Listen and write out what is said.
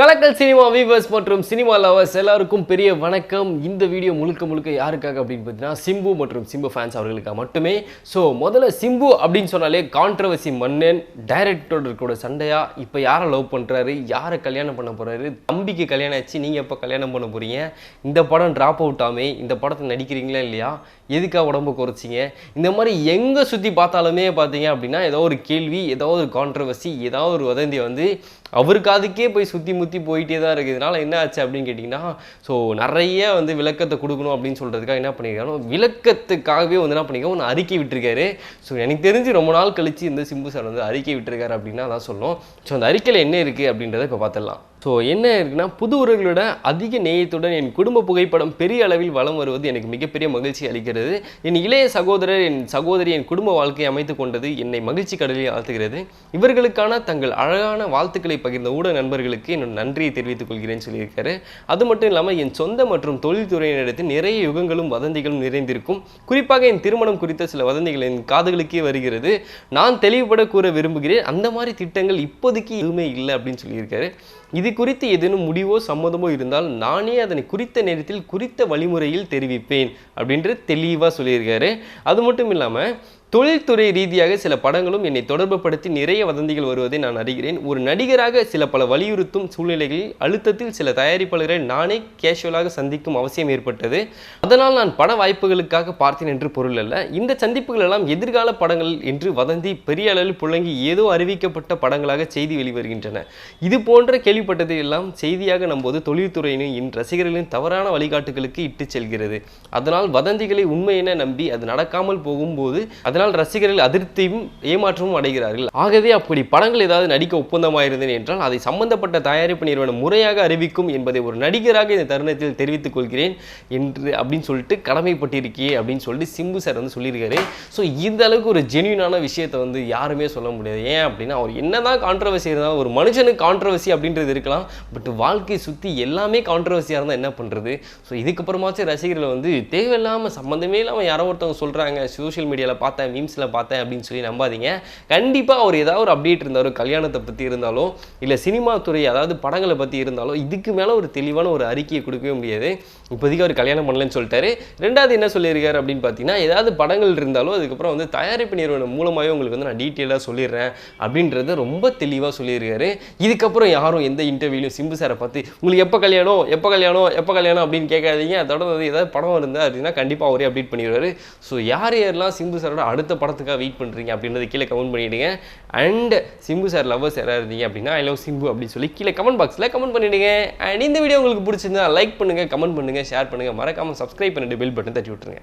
Kalakkal cinema viewers மற்றும் cinema lovers எல்லாருக்கும் பெரிய வணக்கம். இந்த வீடியோ முழுக்க முழுக்க யாருக்காக அப்படின்னு பார்த்தீங்கன்னா சிம்பு மற்றும் சிம்பு ஃபேன்ஸ் அவர்களுக்காக மட்டுமே. ஸோ முதல்ல சிம்பு அப்படின்னு சொன்னாலே கான்ட்ரவர்சி மன்னன் டைரக்டரோட கூட சண்டையா? இப்போ யாரை லவ் பண்ணுறாரு யாரை கல்யாணம் பண்ண போகிறாரு தம்பிக்கு கல்யாணம் ஆச்சு நீங்கள் எப்போ கல்யாணம் பண்ண போகிறீங்க இந்த படம் ட்ராப் அவுட் ஆமே? இந்த படத்தை நடிக்கிறீங்களா இல்லையா? எதுக்காக உடம்பு குறைச்சிங்க? இந்த மாதிரி எங்கே சுற்றி பார்த்தாலுமே பார்த்தீங்க அப்படின்னா ஏதோ ஒரு கேள்வி ஏதோ ஒரு கான்ட்ரவர்சி ஏதாவது ஒரு வதந்தி வந்து அவர் காதுக்கே போய் சுற்றி முற்றி போயிட்டே தான் இருக்கிறதுனால என்ன ஆச்சு அப்படின்னு கேட்டிங்கன்னா ஸோ நிறைய வந்து விளக்கத்தை கொடுக்கணும் அப்படின்னு சொல்கிறதுக்காக என்ன பண்ணியிருக்காங்க விளக்கத்துக்காகவே வந்து என்ன பண்ணியிருக்காங்க ஒன்று அறிக்கை விட்டுருக்காரு. ஸோ எனக்கு தெரிஞ்சு ரொம்ப நாள் கழித்து இந்த சிம்பு சார் வந்து அறிக்கை விட்டுருக்காரு அப்படின்னா தான் சொல்லணும். ஸோ அந்த அறிக்கையில் என்ன இருக்குது அப்படின்றத இப்போ பார்த்துடலாம் ஸோ என்ன இருக்குன்னா புது உறவுகளோட அதிக நேயத்துடன் என் குடும்ப புகைப்படம் பெரிய அளவில் வலம் வருவது எனக்கு மிகப்பெரிய மகிழ்ச்சி அளிக்கிறது. என் இளைய சகோதரர் என் சகோதரி என் குடும்ப வாழ்க்கையை அமைத்து கொண்டது என்னை மகிழ்ச்சி கடலில் ஆழ்த்துகிறது. இவர்களுக்கான தங்கள் அழகான வாழ்த்துக்களை பகிர்ந்த ஊடக நண்பர்களுக்கு என்னோட நன்றியை தெரிவித்துக் கொள்கிறேன்னு சொல்லியிருக்காரு. அது மட்டும் இல்லாமல் என் சொந்த மற்றும் தொழில்துறையினரிடத்தில் நிறைய யுகங்களும் வதந்திகளும் நிறைந்திருக்கும். குறிப்பாக என் திருமணம் குறித்த சில வதந்திகள் என் காதுகளுக்கே வருகிறது. நான் தெளிவுபட கூற விரும்புகிறேன். அந்த மாதிரி திட்டங்கள் இப்போதைக்கு எதுவுமே இல்லை அப்படின்னு சொல்லியிருக்காரு. இது குறித்து ஏதேனும் முடிவோ சம்மதமோ இருந்தால் நானே அதனை குறித்த நேரத்தில் குறித்த வழிமுறையில் தெரிவிப்பேன் அப்படின்ற தெளிவாக சொல்லியிருக்காரு. அது மட்டும் இல்லாமல் தொழில்துறை ரீதியாக சில படங்களும் என்னை தொடர்புபடுத்தி நிறைய வதந்திகள் வருவதை நான் அறிகிறேன். ஒரு நடிகராக சில பல வலியுறுத்தும் சூழ்நிலைகளில் அழுத்தத்தில் சில தயாரிப்பாளர்களை நானே கேஷுவலாக சந்திக்கும் அவசியம் ஏற்பட்டது. அதனால் நான் பட வாய்ப்புகளுக்காக பார்த்தேன் என்று பொருள் அல்ல. இந்த சந்திப்புகள் எல்லாம் எதிர்கால படங்கள் என்று வதந்தி பெரிய அளவில் புழங்கி ஏதோ அறிவிக்கப்பட்ட படங்களாக செய்தி வெளிவருகின்றன. இது போன்ற கேள்விப்பட்டதை எல்லாம் செய்தியாக நம்போது தொழில்துறையினர் என் ரசிகர்களின் தவறான வழிகாட்டுகளுக்கு இட்டு செல்கிறது. அதனால் வதந்திகளை உண்மை என நம்பி அது நடக்காமல் போகும்போது அதனால் ரசிகர்கள் அதிருப்தியும் ஏமாற்றமும் அடைகிறார்கள். ஆகவே அப்படி படங்கள் ஏதாவது நடிக்க ஒப்பந்தமாயிருந்தேன் என்றால் அதை சம்பந்தப்பட்ட தயாரிப்பு நிறுவனம் முறையாக அறிவிக்கும் என்பதை ஒரு நடிகராக இந்த தருணத்தில் தெரிவித்துக் கொள்கிறேன் என்று அப்படின்னு சொல்லிட்டு கடமைப்பட்டிருக்கே அப்படின்னு சொல்லிட்டு சிம்பு சார் வந்து சொல்லியிருக்காரு. ஸோ இந்த அளவுக்கு ஒரு ஜென்யூனான விஷயத்தை வந்து யாருமே சொல்ல முடியாது. ஏன் அப்படின்னா அவர் என்னதான் கான்ட்ரவர்சி இருந்தாலும் ஒரு மனுஷனுக்கு கான்ட்ரவர்சி அப்படின்றது இருக்கலாம். பட் வாழ்க்கையை சுற்றி எல்லாமே கான்ட்ரவர்சியாக இருந்தால் என்ன பண்ணுறது ஸோ இதுக்கப்புறமாச்சும் ரசிகர்கள் வந்து தேவையில்லாமல் சம்மந்தமே இல்லாமல் யாரோ ஒருத்தவங்க சொல்கிறாங்க சோஷியல் மீடியாவில் பார்த்தேன் மீம்ஸில் பார்த்தேன் அப்படின்னு சொல்லி நம்பாதீங்க. கண்டிப்பாக அவர் ஏதாவது ஒரு அப்டேட் இருந்தாலும் கல்யாணத்தை பற்றி இருந்தாலும் இல்லை சினிமா துறை அதாவது படங்களை பற்றி இருந்தாலும் இதுக்கு மேலே ஒரு தெளிவான ஒரு அறிக்கையை கொடுக்கவே முடியாது. இப்போதைக்கு அவர் கல்யாணம் பண்ணலன்னு சொல்லிட்டாரு. ரெண்டாவது என்ன சொல்லியிருக்காரு அப்படின்னு பார்த்தீங்கன்னா ஏதாவது படங்கள் இருந்தாலும் அதுக்கப்புறம் வந்து தயாரிப்பு நிறுவனம் மூலமாகவே உங்களுக்கு வந்து நான் டீட்டெயிலாக சொல்லிடுறேன் அப்படின்றத ரொம்ப தெளிவாக சொல்லியிருக்காரு. இதுக்கப்புறம் யாரும் எந்த இன்டர்வியூலையும் சிம்பு சாரை பார்த்து உங்களுக்கு எப்போ கல்யாணம்? எப்போ கல்யாணம்? எப்போ கல்யாணம்? அப்படின்னு கேட்காதீங்க. அதோட வந்து ஏதாவது படம் இருந்தால் அப்படின்னா கண்டிப்பாக அவரே அப்டேட் பண்ணிடுவார். ஸோ யார் யாரெல்லாம் சிம்பு சாரோட அடுத்த படத்துக்காக வெயிட் பண்ணுறீங்க அப்படின்றத கீழே கமெண்ட் பண்ணிவிடுங்க அண்ட் சிம்பு சார் லவ்வர்ஸ் யாராவது இருந்தீங்க அப்படின்னா ஐ லவ் சிம்பு அப்படின்னு சொல்லி கீழே கமெண்ட் பாக்ஸில் கமெண்ட் பண்ணிவிடுங்க அண்ட் இந்த வீடியோ உங்களுக்கு பிடிச்சிருந்தா லைக் பண்ணுங்கள் கமெண்ட் பண்ணுங்கள் ஷேர் பண்ணுங்கள் மறக்காமல் சப்ஸ்கிரைப் பண்ணிட்டு பெல் பட்டன் தட்டி விட்டுருங்க.